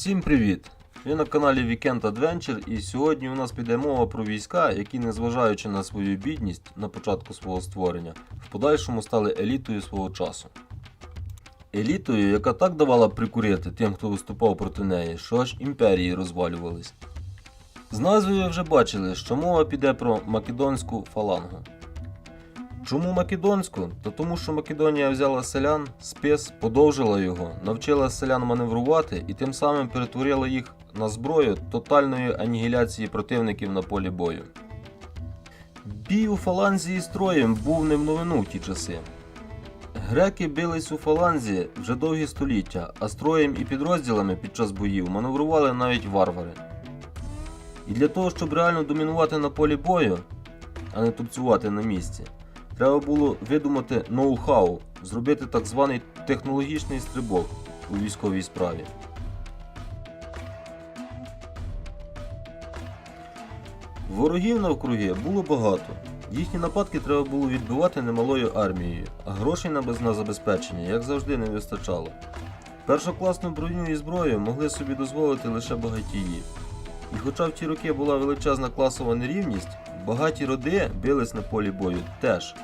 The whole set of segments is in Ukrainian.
Всім привіт! Ви на каналі Weekend Adventure і сьогодні у нас піде мова про війська, які, незважаючи на свою бідність на початку свого створення, в подальшому стали елітою свого часу. Елітою, яка так давала прикурити тим, хто виступав проти неї, що аж імперії розвалювались. З назвою вже бачили, що мова піде про македонську фалангу. Чому македонську? Та тому, що Македонія взяла селян, спис, подовжила його, навчила селян маневрувати і тим самим перетворила їх на зброю тотальної анігіляції противників на полі бою. Бій у фаланзі із троєм був не в новину в ті часи. Греки бились у фаланзі вже довгі століття, а з строєм і підрозділами під час боїв маневрували навіть варвари. І для того, щоб реально домінувати на полі бою, а не тупцювати на місці, треба було видумати ноу-хау, зробити так званий технологічний стрибок у військовій справі. Ворогів навкруги було багато. Їхні нападки треба було відбивати немалою армією, а грошей на без- на забезпечення, як завжди, не вистачало. Першокласну броню і зброю могли собі дозволити лише багатії. І хоча в ті роки була величезна класова нерівність, багаті роди бились на полі бою теж.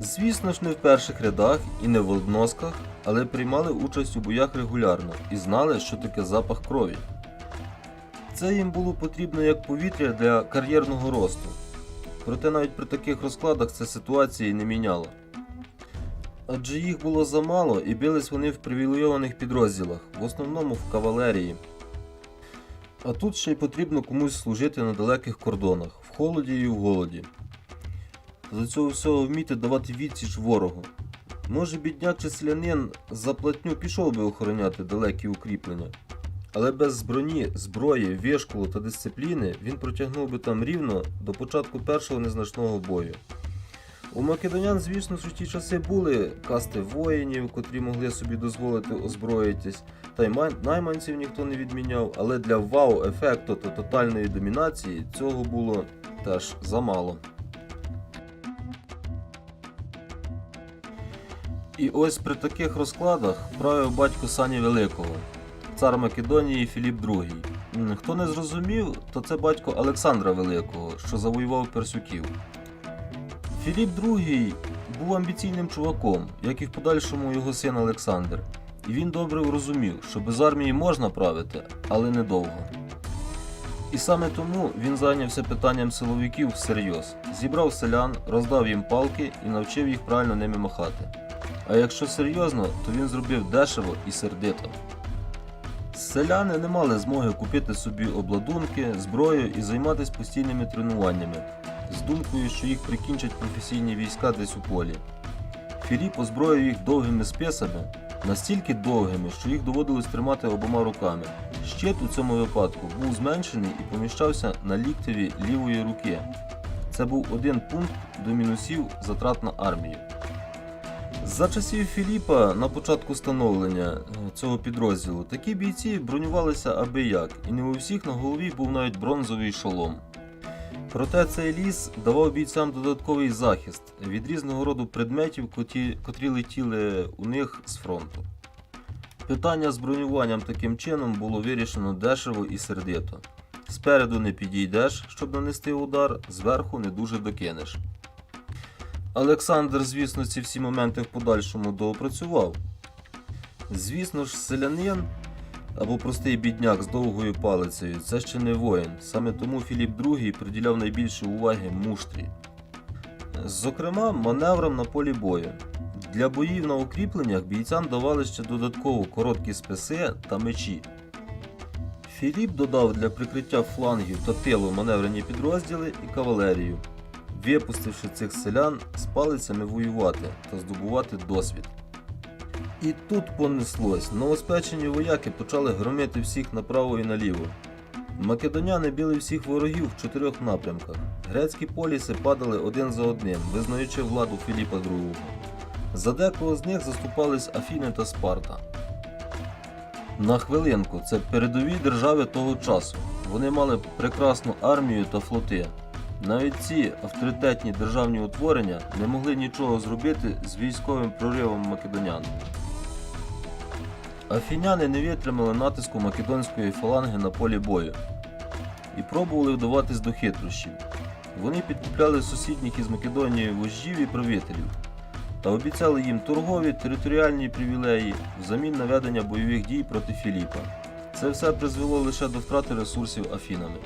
Звісно ж, не в перших рядах і не в односках, але приймали участь у боях регулярно і знали, що таке запах крові. Це їм було потрібно як повітря для кар'єрного росту. Проте навіть при таких розкладах це ситуації не міняло. Адже їх було замало і бились вони в привілейованих підрозділах, в основному в кавалерії. А тут ще й потрібно комусь служити на далеких кордонах, в холоді і в голоді. До цього всього вміти давати відсіч ворогу. Може, бідняк чи селянин за платню пішов би охороняти далекі укріплення, але без броні, зброї, вишколу та дисципліни він протягнув би там рівно до початку першого незначного бою. У македонян, звісно, ж у ті часи були касти воїнів, котрі могли собі дозволити озброїтись, та й найманців ніхто не відміняв, але для вау-ефекту та тотальної домінації цього було теж замало. І ось при таких розкладах правив батько Сані Великого, цар Македонії Філіп II. Хто не зрозумів, то це батько Олександра Великого, що завоював персюків. Філіп II був амбіційним чуваком, як і в подальшому його син Олександр. І він добре розумів, що без армії можна правити, але недовго. І саме тому він зайнявся питанням силовиків всерйоз, зібрав селян, роздав їм палки і навчив їх правильно ними махати. А якщо серйозно, то він зробив дешево і сердито. Селяни не мали змоги купити собі обладунки, зброю і займатися постійними тренуваннями, з думкою, що їх прикінчать професійні війська десь у полі. Філіп озброїв їх довгими списами, настільки довгими, що їх доводилось тримати обома руками. Щит у цьому випадку був зменшений і поміщався на ліктеві лівої руки. Це був один пункт до мінусів затрат на армію. За часів Філіпа на початку становлення е, цього підрозділу такі бійці бронювалися аби як, і не у всіх на голові був навіть бронзовий шолом. Проте цей ліс давав бійцям додатковий захист від різного роду предметів, коті, котрі летіли у них з фронту. Питання з бронюванням таким чином було вирішено дешево і сердито. Спереду не підійдеш, щоб нанести удар, зверху не дуже докинеш. Олександр, звісно, ці всі моменти в подальшому доопрацював. Звісно ж, селянин або простий бідняк з довгою палицею це ще не воїн. Саме тому Філіп II приділяв найбільше уваги муштрі. Зокрема, маневрам на полі бою. Для боїв на укріпленнях бійцям давали ще додатково короткі списи та мечі. Філіп додав для прикриття флангів та тилу маневрені підрозділи і кавалерію, випустивши цих селян з палицями воювати та здобувати досвід. І тут понеслось. Новоспечені вояки почали громити всіх направо і наліво. Македоняни били всіх ворогів в чотирьох напрямках. Грецькі поліси падали один за одним, визнаючи владу Філіпа II. За декого з них заступались Афіни та Спарта. На хвилинку, це передові держави того часу. Вони мали прекрасну армію та флоти. Навіть ці авторитетні державні утворення не могли нічого зробити з військовим проривом македонян. Афіняни не витримали натиску македонської фаланги на полі бою і пробували вдаватись до хитрощів. Вони підкупляли сусідніх із Македонією вождів і правителів та обіцяли їм торгові територіальні привілеї взамін на ведення бойових дій проти Філіпа. Це все призвело лише до втрати ресурсів Афінами.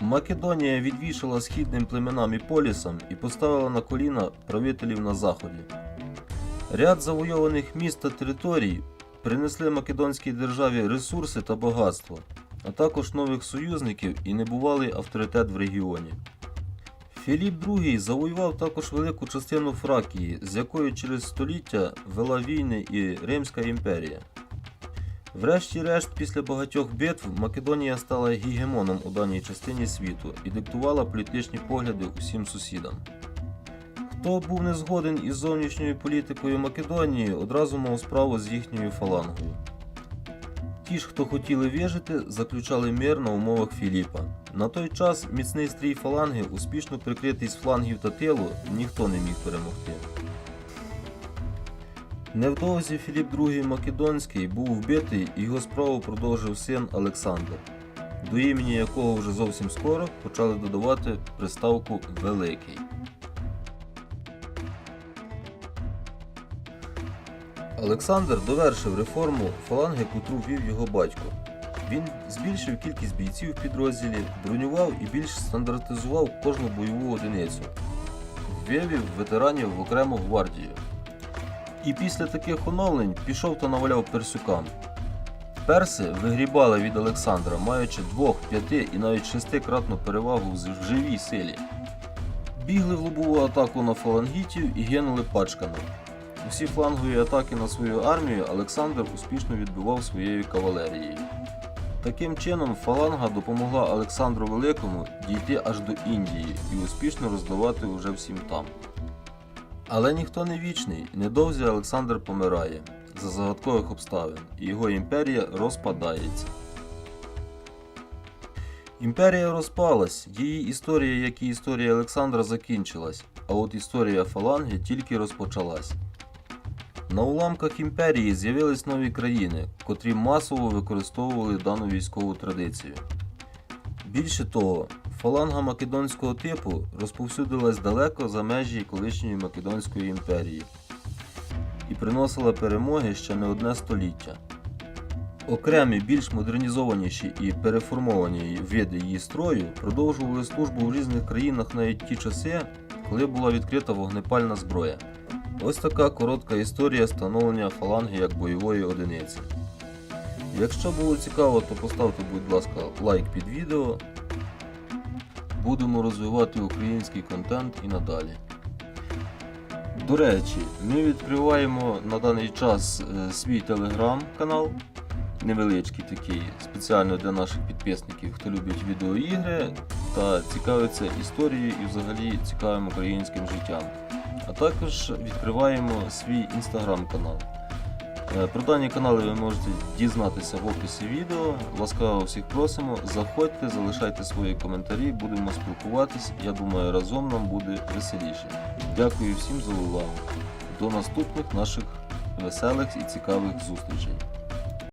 Македонія відвішала східним племенам і полісам і поставила на коліна правителів на заході. Ряд завойованих міст та територій принесли македонській державі ресурси та багатство, а також нових союзників і небувалий авторитет в регіоні. Філіп II завоював також велику частину Фракії, з якою через століття вела війни і Римська імперія. Врешті-решт, після багатьох битв, Македонія стала гігемоном у даній частині світу і диктувала політичні погляди усім сусідам. Хто був не згоден із зовнішньою політикою Македонії, одразу мав справу з їхньою фалангою. Ті ж, хто хотіли вижити, заключали мир на умовах Філіпа. На той час міцний стрій фаланги, успішно прикритий з флангів та тилу, ніхто не міг перемогти. Невдовзі Філіп II Македонський був вбитий і його справу продовжив син Олександр, до імені якого вже зовсім скоро почали додавати приставку Великий. Олександр довершив реформу фаланги, котру вів його батько. Він збільшив кількість бійців в підрозділі, бронював і більш стандартизував кожну бойову одиницю, вивів ветеранів в окрему гвардію. І після таких оновлень пішов та наваляв персюкам. Перси вигрібали від Олександра, маючи двох, п'яти і навіть шестикратну перевагу в живій силі. Бігли в лобову атаку на фалангітів і гинули пачками. Усі флангові атаки на свою армію Олександр успішно відбивав своєю кавалерією. Таким чином, фаланга допомогла Олександру Великому дійти аж до Індії і успішно роздавати уже всім там. Але ніхто не вічний, і невдовзі Олександр помирає за загадкових обставин, і його імперія розпадається. Імперія розпалась, її історія, як і історія Олександра, закінчилась, а от історія фаланги тільки розпочалась. На уламках імперії з'явились нові країни, котрі масово використовували дану військову традицію. Більше того, фаланга македонського типу розповсюдилась далеко за межі колишньої Македонської імперії і приносила перемоги ще не одне століття. Окремі більш модернізованіші і переформовані види її строю продовжували службу в різних країнах навіть ті часи, коли була відкрита вогнепальна зброя. Ось така коротка історія становлення фаланги як бойової одиниці. Якщо було цікаво, то поставте, будь ласка, лайк під відео. Будемо розвивати український контент і надалі. До речі, ми відкриваємо на даний час е, свій телеграм-канал, невеличкий такий, спеціально для наших підписників, хто любить відеоігри та цікавиться історією і взагалі цікавим українським життям. А також відкриваємо свій інстаграм-канал. Е, Про дані канали ви можете дізнатися в описі відео. Ласкаво всіх просимо. Заходьте, залишайте свої коментарі, будемо спілкуватись. Я думаю, разом нам буде веселіше. Дякую всім за увагу. До наступних наших веселих і цікавих зустрічей.